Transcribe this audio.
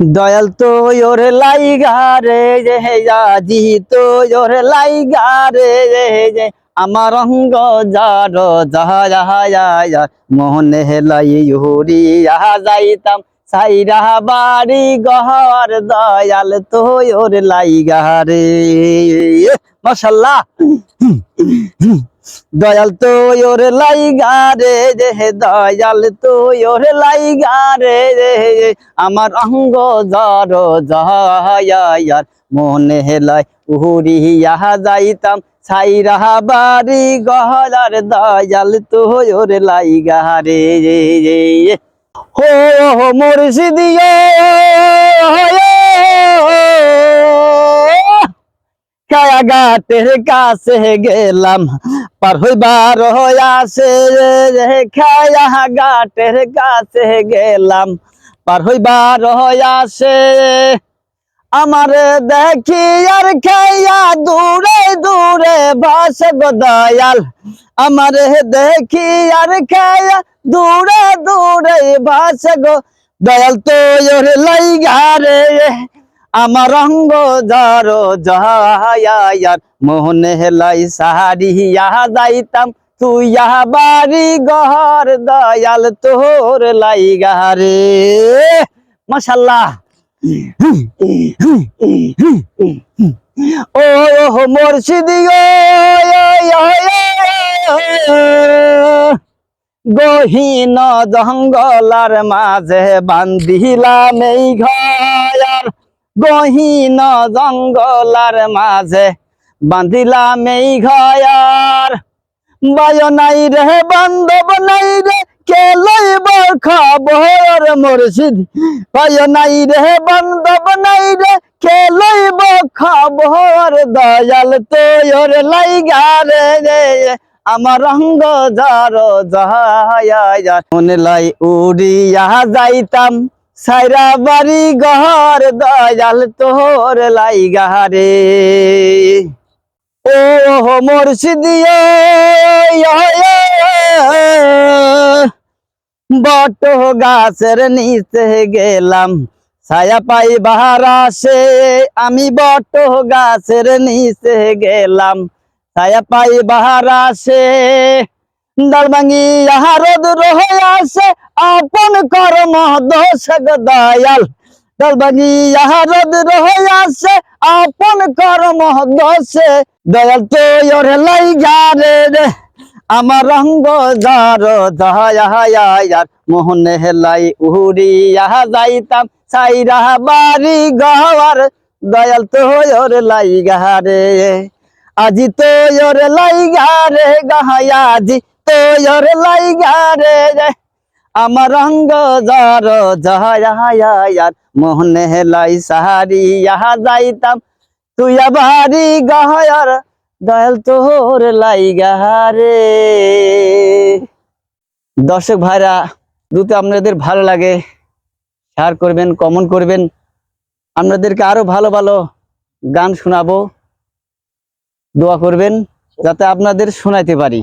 দয়াল তো ওর লাইগা রে, যে আজি তো ওর লাইগা রে, যে আমার অঙ্গ যার যাহা যাহা যাহা মোহনে লাই হুরিয়া যাইতাম। সাইরা বাড়ি গহর দয়াল তো ওর লাইগা রে। মশাল্লাহ। দয়াল তো ওর লাইগা রে যে দয়াল তো ওর লাইগা রে যে আমার অঙ্গ জর জয়ার মনে হেলাই উহুরিয়া যাইতাম সাইরা বাড়ি গহলার দয়াল তো ওর লাইগা রে রে রে হো হো মুর্শিদিয়ে গাটের কাছে গেলাম। পার হইবার আসে রে খায়া গাটের কাছে গেলাম। পার হইবার আসে আমার দেখি আর খাইয়া দূরে দূরে বাস গো দয়াল। আমার দেখি আর খাইয়া দূরে দূরে বাস গো দয়াল। তো ওর লাইগা রে আমার অঙ্গ যার যাহায়ার মোহনে হেলাই সাহারিয়া যাইতাম। তুই বাড়ি গহর দয়াল তোর লাইগা রে। মাশাল্লাহ। ও মুর্শিদি গহীন জঙ্গলার মাঝে বান্ধিলাম এই ঘর। গহীন জঙ্গলার মাঝে বান্ধিলাম এই ঘর বায় নাই রে, বান্ধব নাই রে, কে লইব খবর মুর্শিদ? বায় নাই রে, বান্ধব নাই রে, কে লইব খবর? দয়াল তোর লাইগা রে রে, আমার রঙ্গ যার যাহায়া মনে লাই উড়িয়া যাইতাম সাইরা বাড়ি গহর দয়াল তোর লাইগা রে। ও মুর্শিদিয়ে বট গাছের নিচে গেলাম, ছায়া পাই বাহার আসে আমি বট গাছের নিচে গেলাম, ছায়া পাই বাহার ভাঙি রোদ রহে আসে আপন কর্ম দোষ গো দয়াল। ভাঙি রোদ রহে আসে আপন কর্ম দোষে দয়াল। তো ওরে লাইগা রে রে, আমার রঙ্গ যার দয়ার মোহনে হেলাই উহুরিয়া যাইতাম, সাইরা বাড়ি গহর দয়াল তো ওরে লাইগা রে, আজি তো ওরে লাইগা রে গাহায়া আজি তো ওরে লাইগা রে আমার রঙ্গ যার জহায়ার মোহনে হেলাই সাহারিয়া যাইতাম। তুই বাড়ি গহর দয়াল তোর লাইগা রে। দর্শক ভাইরা দুটো আপনাদের ভালো লাগে শেয়ার করবেন কমেন্ট করবেন। আপনাদেরকে আরও ভালো ভালো গান শোনাবো। দোয়া করবেন, যাতে আপনাদের শোনাইতে পারি।